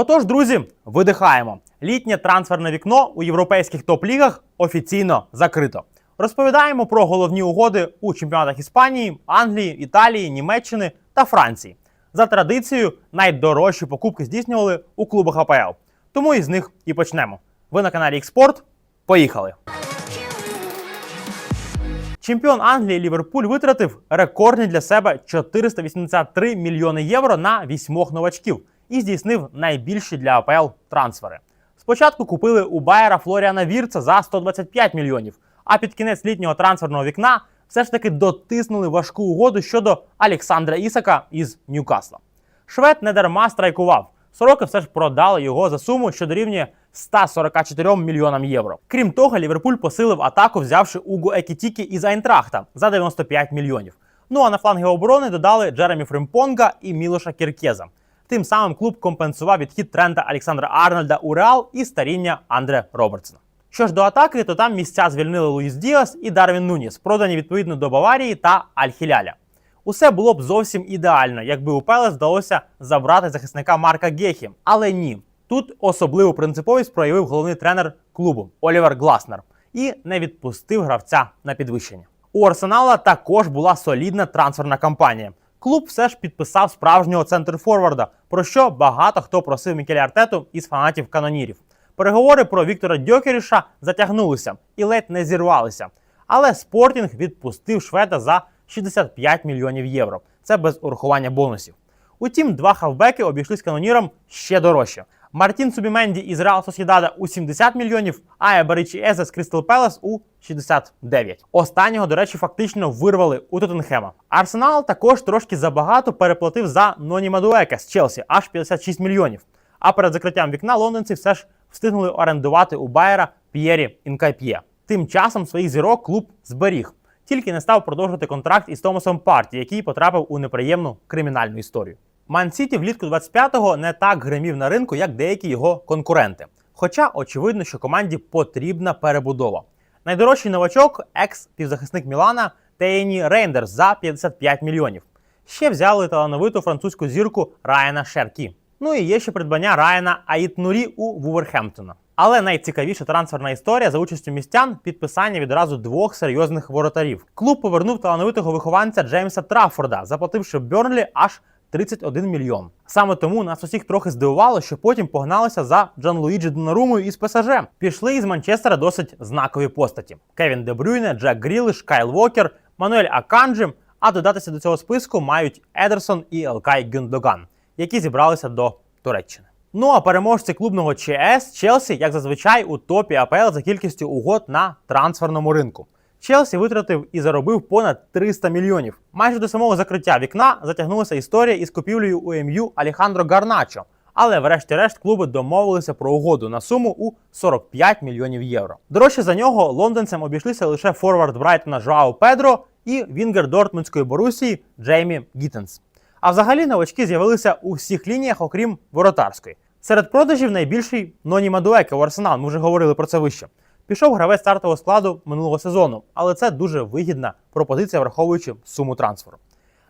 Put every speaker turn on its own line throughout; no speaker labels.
Отож, друзі, видихаємо. Літнє трансферне вікно у європейських топ-лігах офіційно закрито. Розповідаємо про головні угоди у чемпіонатах Іспанії, Англії, Італії, Німеччини та Франції. За традицією, найдорожчі покупки здійснювали у клубах АПЛ. Тому із них і почнемо. Ви на каналі Xport. Поїхали! Чемпіон Англії Ліверпуль витратив рекордні для себе 483 мільйони євро на вісьмох новачків і здійснив найбільші для АПЛ трансфери. Спочатку купили у Байера Флоріана Вірца за 125 мільйонів, а під кінець літнього трансферного вікна все ж таки дотиснули важку угоду щодо Олександра Ісака із Ньюкасла. Швед не дарма страйкував. Сороки все ж продали його за суму, що дорівнює 144 мільйонам євро. Крім того, Ліверпуль посилив атаку, взявши Уго Екітікі із Айнтрахта за 95 мільйонів. Ну а на фланги оборони додали Джеремі Фримпонга і Мілоша Кіркеза. Тим самим клуб компенсував відхід тренда Олександра Арнольда у Реал і старіння Андре Робертсона. Що ж до атаки, то там місця звільнили Луїс Діас і Дарвін Нуніс, продані відповідно до Баварії та Аль-Хіляля. Усе було б зовсім ідеально, якби у Пелес вдалося забрати захисника Марка Гехі. Але ні. Тут особливу принциповість проявив головний тренер клубу Олівер Гласнер і не відпустив гравця на підвищення. У Арсенала також була солідна трансферна кампанія. Клуб все ж підписав справжнього центрфорварда, про що багато хто просив Мікеля Артету із фанатів канонірів. Переговори про Віктора Дьокеріша затягнулися і ледь не зірвалися. Але Спортінг відпустив шведа за 65 мільйонів євро. Це без урахування бонусів. Утім, два хавбеки обійшлись канонірам ще дорожче. Мартін Субіменді із Реал Сосідада у 70 мільйонів, а Еберичі Езе з Крістал Пелес у 69. Останнього, до речі, фактично вирвали у Тоттенхема. Арсенал також трошки забагато переплатив за Ноні Мадуека з Челсі, аж 56 мільйонів. А перед закриттям вікна лондонці все ж встигнули орендувати у Байера П'єрі Інкайп'є. Тим часом своїх зірок клуб зберіг, тільки не став продовжувати контракт із Томасом Парті, який потрапив у неприємну кримінальну історію. Ман Сіті влітку 25-го не так гримів на ринку, як деякі його конкуренти. Хоча очевидно, що команді потрібна перебудова. Найдорожчий новачок екс-півзахисник Мілана Тейні Рейндерс за 55 мільйонів. Ще взяли талановиту французьку зірку Райана Шеркі. Ну і є ще придбання Райана Аїтнурі у Вулверхемптона. Але найцікавіша трансферна історія за участю містян підписання відразу двох серйозних воротарів. Клуб повернув талановитого вихованця Джеймса Траффорда, заплативши Бьорнлі аж 31 мільйон. Саме тому нас усіх трохи здивувало, що потім погналися за Джан Луїджі Донарумою із ПСЖ. Пішли із Манчестера досить знакові постаті: Кевін Дебрюйне, Джек Грілиш, Кайл Вокер, Мануель Аканджі. А додатися до цього списку мають Едерсон і Елкай Гюндоган, які зібралися до Туреччини. Ну а переможці клубного ЧС Челсі, як зазвичай, у топі АПЛ за кількістю угод на трансферному ринку. Челсі витратив і заробив понад 300 мільйонів. Майже до самого закриття вікна затягнулася історія із купівлею у МЮ Алехандро Гарначо. Але врешті-решт клуби домовилися про угоду на суму у 45 мільйонів євро. Дорожче за нього лондонцям обійшлися лише форвард Брайтона Жоао Педро і Вінгер Дортмундської Борусії Джеймі Гіттенс. А взагалі новачки з'явилися у всіх лініях, окрім воротарської. Серед продажів найбільший Ноні Мадуеке у Арсенал. Ми вже говорили про це вище. Пішов гравець стартового складу минулого сезону, але це дуже вигідна пропозиція, враховуючи суму трансферу.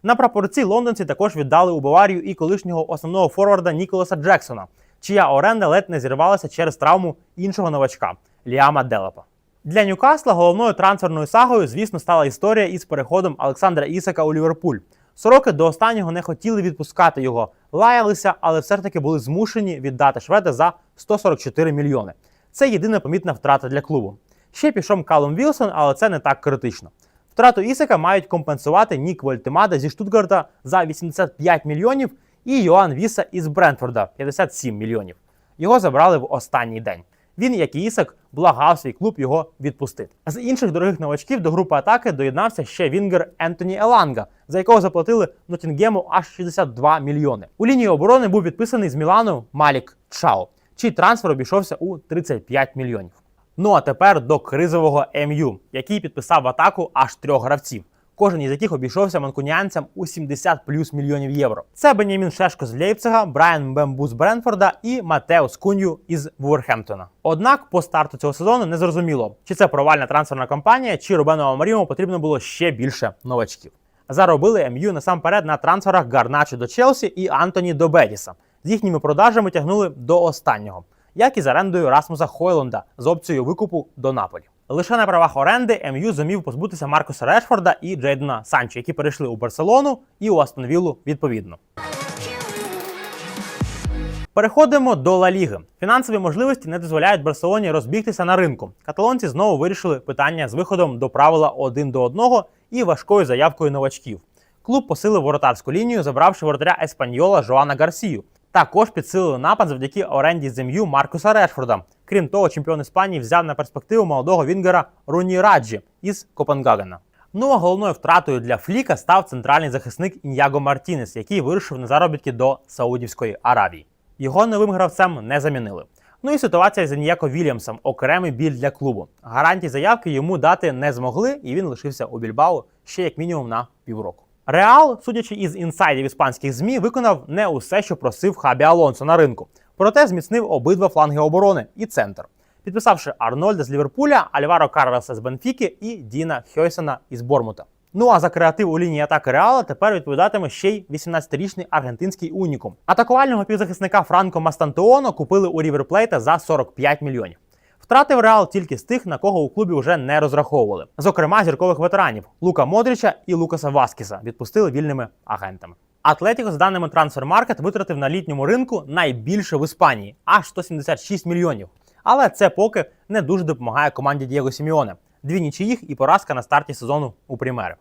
На прапорці лондонці також віддали у Баварію і колишнього основного форварда Ніколаса Джексона, чия оренда ледь не зірвалася через травму іншого новачка Ліама Делепа. Для Ньюкасла головною трансферною сагою, звісно, стала історія із переходом Олександра Ісака у Ліверпуль. Сороки до останнього не хотіли відпускати його, лаялися, але все ж таки були змушені віддати шведа за 144 мільйони. Це єдина помітна втрата для клубу. Ще пішов Калум Вілсон, але це не так критично. Втрату Ісака мають компенсувати Нік Вольтемада зі Штутгарта за 85 мільйонів і Йоан Віса із Брентфорда 57 мільйонів. Його забрали в останній день. Він, як і Ісак, благав свій клуб його відпустити. З інших дорогих новачків до групи атаки доєднався ще Вінгер Ентоні Еланга, за якого заплатили Ноттінгему аж 62 мільйони. У лінії оборони був підписаний з Мілану Малік Чао, чий трансфер обійшовся у 35 мільйонів. Ну а тепер до кризового МЮ, який підписав в атаку аж трьох гравців. Кожен із яких обійшовся манкуніанцям у 70 плюс мільйонів євро. Це Бенямін Шешко з Лейпцига, Брайан Бембу з Бренфорда і Матеус Кунью із Вулверхемптона. Однак по старту цього сезону не зрозуміло, чи це провальна трансферна кампанія, чи Рубену Амаріму потрібно було ще більше новачків. Заробили МЮ насамперед на трансферах Гарначо до Челсі і Антоні до Бетіса. З їхніми продажами тягнули до останнього, як і з орендою Расмуса Хойлунда з опцією викупу до Наполі. Лише на правах оренди МЮ зумів позбутися Маркуса Решфорда і Джейдена Санчо, які перейшли у Барселону і у Астон Віллу відповідно. Переходимо до Ла Ліги. Фінансові можливості не дозволяють Барселоні розбігтися на ринку. Каталонці знову вирішили питання з виходом до правила один до одного і важкою заявкою новачків. Клуб посилив воротарську лінію, забравши воротаря Еспаньола Жоана Гарсію. Також підсилили напад завдяки оренді зем'ю Маркуса Решфорда. Крім того, чемпіон Іспанії взяв на перспективу молодого вінгера Руні Раджі із Копенгагена. Ну а головною втратою для Фліка став центральний захисник Іньяго Мартінес, який вирушив на заробітки до Саудівської Аравії. Його новим гравцем не замінили. Ну і ситуація з Ніяко Вільямсом окремий біль для клубу. Гарантій заявки йому дати не змогли, і він лишився у Більбао ще як мінімум на півроку. Реал, судячи із інсайдів іспанських змі, виконав не усе, що просив Хабі Алонсо на ринку. Проте зміцнив обидва фланги оборони і центр, підписавши Арнольда з Ліверпуля, Альваро Карлеса з Бенфіки і Діна Хьойсена із Бормута. Ну а за креатив у лінії атаки Реала тепер відповідатиме ще й 18-річний аргентинський унікум. Атакувального півзахисника Франко Мастантеоно купили у Ріверплейта за 45 мільйонів. Втратив Реал тільки з тих, на кого у клубі вже не розраховували. Зокрема, зіркових ветеранів Лука Модріча і Лукаса Васкіса відпустили вільними агентами. Атлетіко, за даними Transfermarkt, витратив на літньому ринку найбільше в Іспанії аж 176 мільйонів. Але це поки не дуже допомагає команді Дієго Сіміоне. Дві нічиїх і поразка на старті сезону у Примери.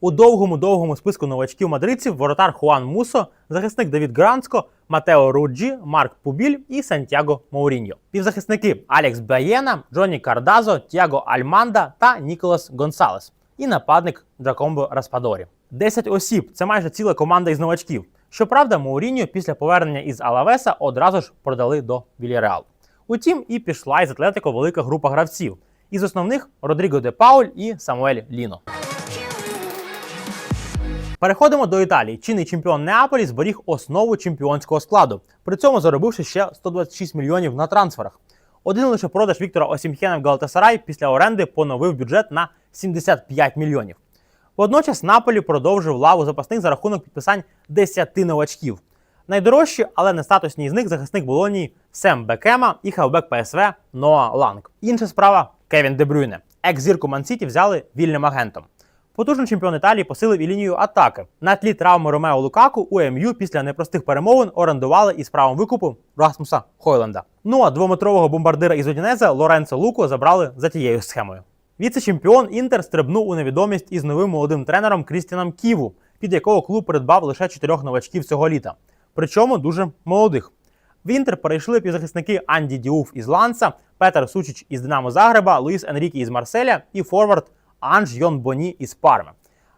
У довгому довгому списку новачків мадридців воротар Хуан Мусо, захисник Давід Гранско, Матео Руджі, Марк Пубіль і Сантьяго Мауріньо. Півзахисники Алекс Баєна, Джонні Кардазо, Тіаго Альманда та Ніколас Гонсалес. І нападник Джакомбо Распадорі. 10 осіб це майже ціла команда із новачків. Щоправда, Мауріньо після повернення із Алавеса одразу ж продали до Вільяреалу. Утім, і пішла із Атлетико велика група гравців. Із основних Родріго де Пауль і Самуель Ліно. Переходимо до Італії. Чинний чемпіон Неаполі зберіг основу чемпіонського складу, при цьому заробивши ще 126 мільйонів на трансферах. Один лише продаж Віктора Осімхена в Галатасарай після оренди поновив бюджет на 75 мільйонів. Водночас Наполі продовжив лаву запасних за рахунок підписань 10 новачків. Найдорожчі, але не статусні із них захисник Болонії Сем Бекема і хавбек ПСВ Ноа Ланг. Інша справа Кевін Дебрюйне. Екс-зірку Мансіті взяли вільним агентом. Потужний чемпіон Італії посилив і лінію атаки. На тлі травми Ромео Лукаку у МЮ після непростих перемовин орендували із правом викупу Расмуса Хойленда. Ну а двометрового бомбардира із Одінеза Лоренцо Луко забрали за тією схемою. Віце-чемпіон Інтер стрибнув у невідомість із новим молодим тренером Крістіном Ківу, під якого клуб придбав лише чотирьох новачків цього літа. Причому дуже молодих. В Інтер перейшли півзахисники Анді Діуф із Ланса, Петер Сучич із Динамо Загреба, Луїс Енрікі із Марселя і форвард Анж Йон Боні із Парми.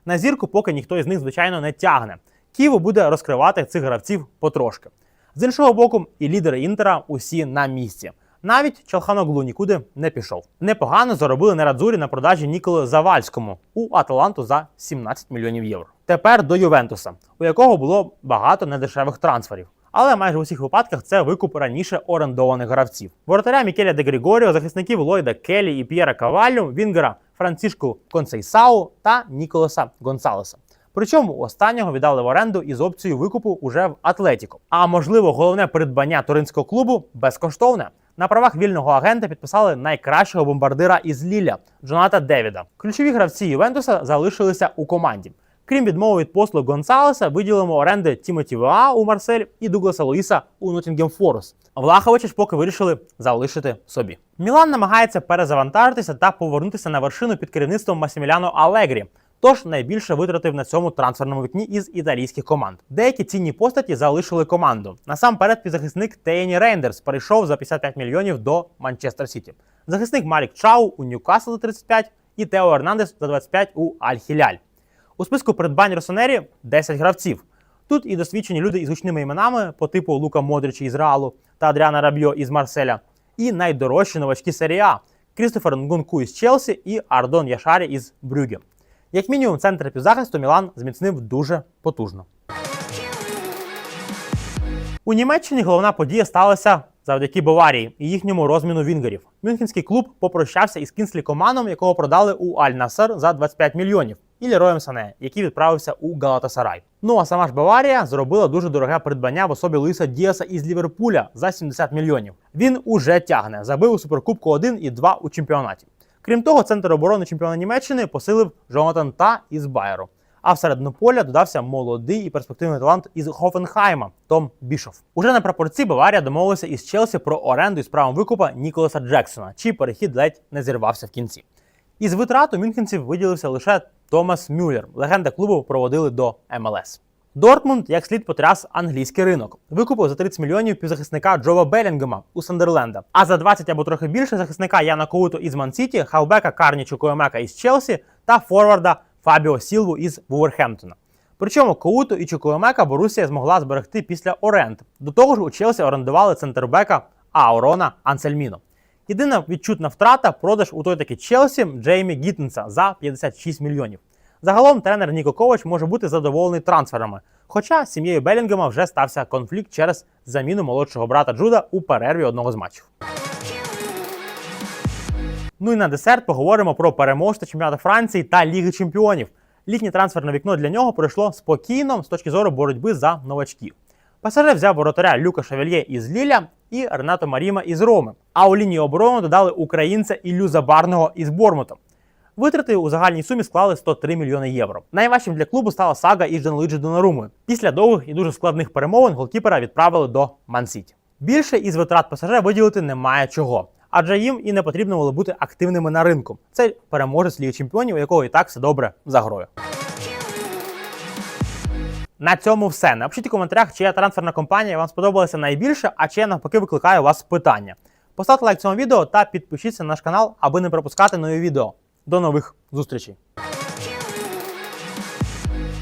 На зірку поки ніхто із них, звичайно, не тягне. Києву буде розкривати цих гравців потрошки. З іншого боку, і лідери Інтера усі на місці. Навіть Чалханоглу нікуди не пішов. Непогано заробили на Радзурі на продажі Ніколи Завальському у Аталанту за 17 мільйонів євро. Тепер до Ювентуса, у якого було багато недешевих трансферів. Але майже у всіх випадках це викуп раніше орендованих гравців. Воротаря Мікеля де Грігоріо, захисників Ллойда Келі і П'єра Кавалю, Вінгера Францишку Консейсау та Ніколаса Гонсалеса. Причому останнього віддали в оренду із опцією викупу уже в Атлетіко. А можливо, головне придбання туринського клубу безкоштовне. На правах вільного агента підписали найкращого бомбардира із Ліля Джоната Девіда. Ключові гравці Ювентуса залишилися у команді. Крім відмови від послуг Гонсалеса, виділимо оренди Тімоті Веа у Марсель і Дугласа Луїса у Ноттінгем Форест. Влаховича ж поки вирішили залишити собі. Мілан намагається перезавантажитися та повернутися на вершину під керівництвом Масіміляно Алегрі. Тож найбільше витратив на цьому трансферному вікні із італійських команд. Деякі цінні постаті залишили команду. Насамперед, півзахисник Тейні Рейндерс перейшов за 55 мільйонів до Манчестер Сіті. Захисник Марік Чау у Ньюкасл за 35 і Тео Ернандес за 25 у Аль-Хіляль. У списку придбань Росонері 10 гравців. Тут і досвідчені люди із гучними іменами по типу Лука Модрича із Реалу та Адріана Рабьо із Марселя, і найдорожчі новачки серії А Крістофер Нгунку із Челсі і Ардон Яшарі із Брюге. Як мінімум, центр півзахисту Мілан зміцнив дуже потужно. У Німеччині головна подія сталася завдяки Баварії і їхньому розміну вінгерів. Мюнхенський клуб попрощався із Кінслі Команом, якого продали у Аль Насер за 25 мільйонів, і Лероєм Сане, який відправився у Галатасарай. Ну а сама ж Баварія зробила дуже дороге придбання в особі Луїса Діаса із Ліверпуля за 70 мільйонів. Він уже тягне, забив у суперкубку 1 і 2 у чемпіонаті. Крім того, центр оборони чемпіона Німеччини посилив Джонатан Та із Байеру. А всередину поля додався молодий і перспективний талант із Хофенхайма Том Бішоф. Уже на прапорці Баварія домовилася із Челсі про оренду із правом викупа Ніколаса Джексона, чий перехід ледь не зірвався в кінці. Із витрат у мюнхенців виділився лише Томас Мюллер. Легенда клубу проводили до МЛС. Дортмунд як слід потряс англійський ринок. Викупив за 30 мільйонів півзахисника Джова Белінгема у Сандерленда. А за 20 або трохи більше захисника Яна Коуто із Ман-Сіті, хавбека Карні Чукоемека із Челсі та форварда Фабіо Сілву із Вулверхемптона. Причому Коуто і Чукоемека Борусія змогла зберегти після оренд. До того ж, у Челсі орендували центрбека Аорона Ансельміно. Єдина відчутна втрата продаж у той таки Челсі Джеймі Гіттенса за 56 мільйонів. Загалом тренер Ніко Ковач може бути задоволений трансферами. Хоча з сім'єю Белінгема вже стався конфлікт через заміну молодшого брата Джуда у перерві одного з матчів. Ну і на десерт поговоримо про переможця чемпіонату Франції та Ліги Чемпіонів. Літнє трансферне вікно для нього пройшло спокійно з точки зору боротьби за новачків. ПСЖ взяв воротаря Люка Шавельє із Ліля і Ренато Маріма із Роми. А у лінії оборони додали українця Іллю Забарного із Бормутом. Витрати у загальній сумі склали 103 мільйони євро. Найважчим для клубу стала сага із Джанлиджі Донарумою. Після довгих і дуже складних перемовин голкіпера відправили до Ман-Сіті. Більше із витрат ПСЖ виділити немає чого, адже їм і не потрібно було бути активними на ринку. Це переможець Ліги Чемпіонів, у якого і так все добре за грою. На цьому все. Напишіть у коментарях, чия трансферна компанія вам сподобалася найбільше, а чи я навпаки викликаю у вас питання. Поставте лайк цьому відео та підпишіться на наш канал, аби не пропускати нові відео. До нових зустрічей!